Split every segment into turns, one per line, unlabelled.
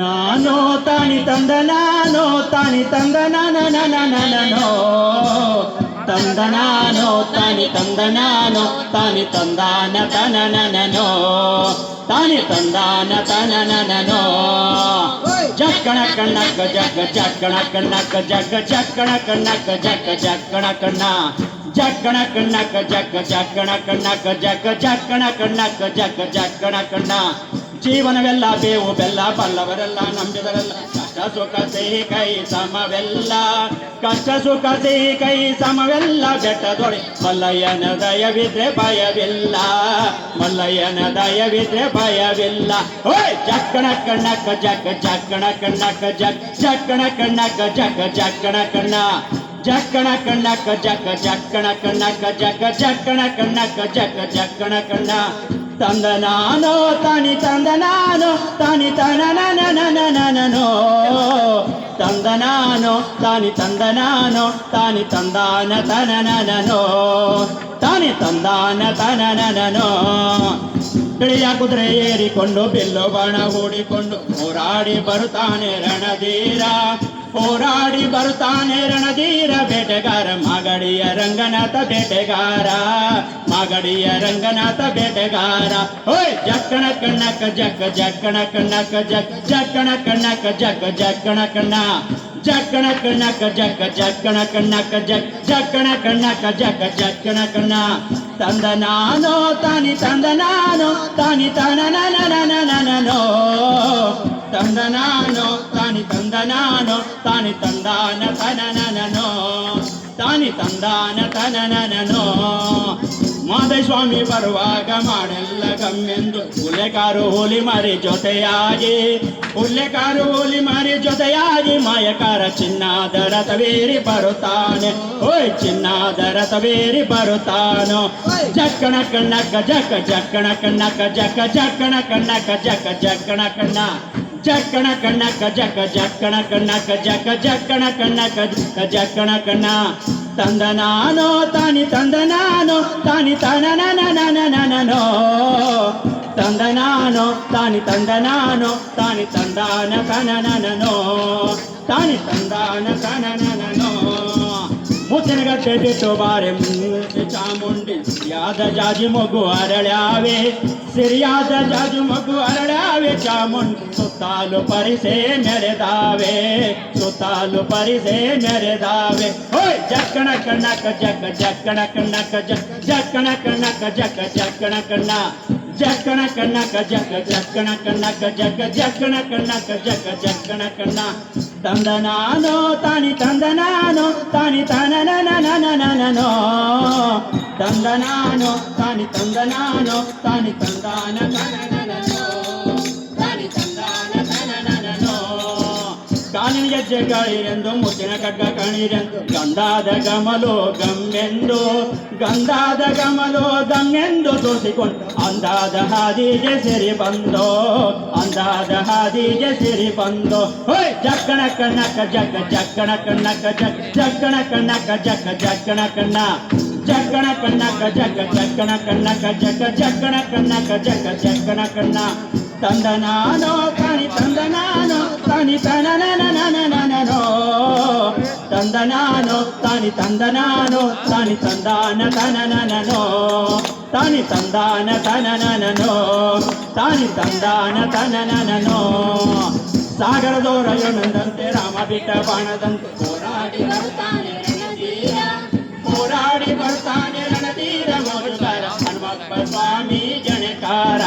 ನಾನೋ ತಾಣಿ ತಂದ ನಾನೋ ತಾಣಿ ತಂದ ನಾನೋ ತಂದ ನಾನೋ ತಾನಿ ತಂದ ನಾನೋ ತಾನಿ ತಂದಾನ ತನನನೋ ತಾನಿ ತಂದಾನ ತನನನೋ ಜಕ್ಕಣ ಕಣ್ಣಕ್ಕ ಜಗ್ಗ ಜಕ್ಕಣ ಕಣ್ಣಕ್ಕ ಜಗ್ಗ ಜಕ್ಕಣ ಕಣ್ಣಕ್ಕ ಜಗ್ಗ ಜಕ್ಕಣ ಕಣ್ಣ ಜಕ್ಕಣ ಕಣ್ಣಕ್ಕ ಜಗ್ಗ ಜಕ್ಕಣ ಕಣ್ಣಕ್ಕ ಜಗ್ಗ ಜಕ್ಕಣ ಕಣ್ಣಕ್ಕ ಜಗ್ಗ ಜಕ್ಕಣ ಕಣ್ಣ చే వన వెళ్ళా వేవు బెల్ల పల్లవరల్ల నంబివరల్ల కచ సుక సే కై సమ వెళ్ళా కచ సుక సే కై సమ వెళ్ళా గట దొడే మల్లయన దయ విత్ర భయ వెళ్ళా మల్లయన దయ విత్ర భయ వెళ్ళా ఓయ జక్కన కన్న కచ కచ జక్కన కన్న కచ జక్కన కన్న కచ కచ జక్కన కన్న జక్కన కన్న కచ కచ జక్కన కన్న కచ జక్కన కన్న కచ కచ జక్కన కన్న ತಂದನಾನೋ ತನಿ ತಂದನಾನೋ ತನಿ ತನನನನನನನೋ ತಂದನಾನೋ ತಾನಿ ತಂದನಾನೋ ತಾನಿ ತಂದಾನ ತನನನೋ ತಾನಿ ತಂದಾನ ತನನನೋ ಬಿಳಿಯ ಕುದುರೆ ಏರಿಕೊಂಡು ಬಿಲ್ಲು ಬಣ ಹೂಡಿಕೊಂಡು ಹೋರಾಡಿ ಬರುತ್ತಾನೆ ರಣಧೀರ ಹೋರಾಡಿ ಬರುತ್ತಾನೆ ರಣಧೀರ ಬೇಟೆಗಾರ ಮಾಗಡಿಯ ರಂಗನಾಥ ಬೇಟೆಗಾರ ಮಾಗಡಿಯ ರಂಗನಾಥ ಬೇಟೆಗಾರ ಓಯ್ ಜಕ್ಕಣ ಕಣ್ಣಕ್ಕ ಜಕ್ಕ ಜಕ್ಕಣ ಕಣ್ಣಕ್ಕ ಜಕ್ ಜಕ್ಕಣ ಕಣ್ಣಕ್ಕ ಜಕ್ಕ ಜಕ್ಕಣ ಕಣ್ಣ ಜಕ್ಕಣ ಕಣ್ಣಕ್ಕ ಜಕ್ಕ ಜಕ್ಕಣ ಕಣ್ಣಕ್ಕ ಜಕ್ ಜಕ್ಕಣ ಕಣ್ಣಕ್ಕ ಜಕ್ಕ ಜಕ್ಕಣ ಕಣ್ಣ ತಂದ ನಾನೋ ತಾನಿ ತಂದ ನಾನೋ ತಾನಿ ತನ ನೋ తందనానో తాని ತಾನಿ ತಂದಾನ ತನ ನೋ ತಾನಿ ತಂದಾನ ತನನನೋ ಸ್ವಾಮಿ ಬರುವಾಗ ಮಾಡೆಲ್ಲ ಗಮ್ಮೆಂದು ಹುಲೆಕಾರು ಹುಲಿ ಮರಿ ಜೊತೆಯಾಗಿ ಹುಲ್ಲೆಕಾರು ಹೋಲಿ ಮರಿ ಜೊತೆಯಾಗಿ ಮಾಯಕಾರ ಚಿನ್ನಾದರ ತವೇರಿ ಬರುತ್ತಾನೆ ಓಯ್ ಚಿನ್ನಾದರ ತವೇರಿ ಬರುತ್ತಾನೋ ಜಕ್ಕಣ ಕಣ್ಣಕ್ಕ ಜಕ್ಕ ಜಕ್ಕಣ ಕಣ್ಣಕ್ಕ ಜಕ್ಕ ಜಕ್ಕಣ ಕಣ್ಣಕ್ಕ ಜಕ್ಕ ಜಕ್ಕಣ ಕಣ್ಣ ஜக்கண கண்ணக்க ஜக்க ஜக்கண கண்ணக்க ஜக்க ஜக்கண கண்ணக்க ஜக்க ஜக்கண கண்ணா ತಂದ ನಾನೋ ತಾನಿ ತಂದ ನಾನು ತಾನಿ ತನ ನನೋ ತಂದ ನಾನೋ ತಾನಿ ತಂದ ನಾನು ತಾನಿ ತಂದಾನ ಕನನನೋ ತಾನಿ ತಂದಾನ ಕನನನೋ ಮುತ್ತಿನಗಟ್ಟೆಟ್ಟಿತ್ತು ಬಾರೆ ಮೂರ್ತಿ ಚಾಮುಂಡಿ ಸಿರಿಯಾದ ಜಾಜಿ ಮಗು ಅರಳ್ಯಾವೆ ಸಿರಿಯಾದ ಜಾಜಿ ಮಗು ಅರಳ್ಯಾವೆ ಚಾಮುಂಡಿ ಸುತ್ತಾಲು ಪರಿಸೆ ನೆರೆದಾವೆ ಸುತ್ತಾಲು ಪರಿಸೆ ನೆರೆದಾವೆ ಹೋಯ್ ಜಕ್ಕಣ ಕಣ್ಣಕ ಜಕ್ಕ ಜಕ್ಕಣ ಕಣ್ಣಕ ಜಕ್ ಜಕ್ಕಣ ಕಣ್ಣಕ ಜಕ್ಕ ಜಕ್ಕಣ ಕಣ್ಣ ಜಕ್ಕಣ ಕಣ್ಣಕ ಜಕ್ಕ ಜಕ್ಕಣ ಕಣ್ಣಕ ಜಕ್ಕ ಜಕ್ಕಣ ಕಣ್ಣಕ ಜಕ್ಕ ಜಕ್ಕಣ ಕಣ್ಣ తందనానో తాని తందనానో తాని తనననననననో తందనానో తాని తందనానో తాని తందాన ಗೆಜ್ಜೆಕಾಯಿರೆಂದು ಮುತ್ತಿನ ಕಡ್ಡ ಕಣಿರೆಂದು ಗಂಧಾದ ಗಮಲೋ ಗಮ್ಮೆಂದು ಗಂಧಾದ ಗಮಲೋ ಗಮ್ಮೆಂದು ತೋರಿಸಿಕೊಂಡು ಅಂದಾದ ಹಾದಿಗೆ ಸಿರಿ ಬಂದೋ ಅಂದಾದ ಹಾದಿಗೆ ಸಿರಿ ಬಂದೋ ಹೊಯ್ ಜಕ್ಕಣ ಕಣ್ಣಕ್ಕ ಜಕ್ಕ ಜಕ್ಕಣ ಕಣ್ಣಕ್ಕ ಜಕ್ ಜಕ್ಕಣ ಕಣ್ಣಕ್ಕ ಜಕ್ಕ ಜಕ್ಕಣ ಕಣ್ಣ ಜಕ್ಕಣ ಕಣ್ಣಕ್ಕ ಜಕ್ಕ ಜಕ್ಕಣ ಕಣ್ಣಕ್ಕ ಜಕ್ಕ ಜಕ್ಕಣ ಕಣ್ಣಕ್ಕ ಜಕ್ಕ ಜಕ್ಕಣ ಕಣ್ಣ ತಂದನಾನೋ ಕಾಣಿ ತಂದನಾನೋ ಕಾಣಿ ತನನ తందనానో తాని తందనానో తాని తందాన తనననో తాని తందాన తనననో తాని తందాన తనననో ಸಾಗರದೋರಯ್ಯನಂದಂತೆ ರಾಮ ಬಿಟ್ಟ ಬಾಣದಂತೆ ಹೋರಾಡಿ
ಬರ್ತಾನೆ ರಣತೀರ
ಹೋರಾಡಿ ಬರ್ತಾನೆ ರಣತೀರ ಮೋರುಗಾರ ಹನುಮಪ್ಪ ಸ್ವಾಮಿ ಜಣಕಾರ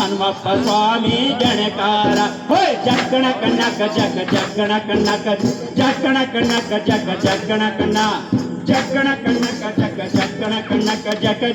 ಹನುಮಪ್ಪ ಸ್ವಾಮಿ ಜಣಕಾರ ಹೋಯ್ ಜಕ್ಕಣ ಕಣ್ಣಕ ಜಗ ಜಕ್ಕಣ ಕಣ್ಣಕ ಜಕ್ಕಣ ಕಣ್ಣಕ ಜಗ ಜಕ್ಕಣ ಕಣ್ಣ ಜಕ್ಕಣ ಕಣ್ಣಕ ಜಗ ಜಕ್ಕಣ ಕಣ್ಣಕ ಜಗ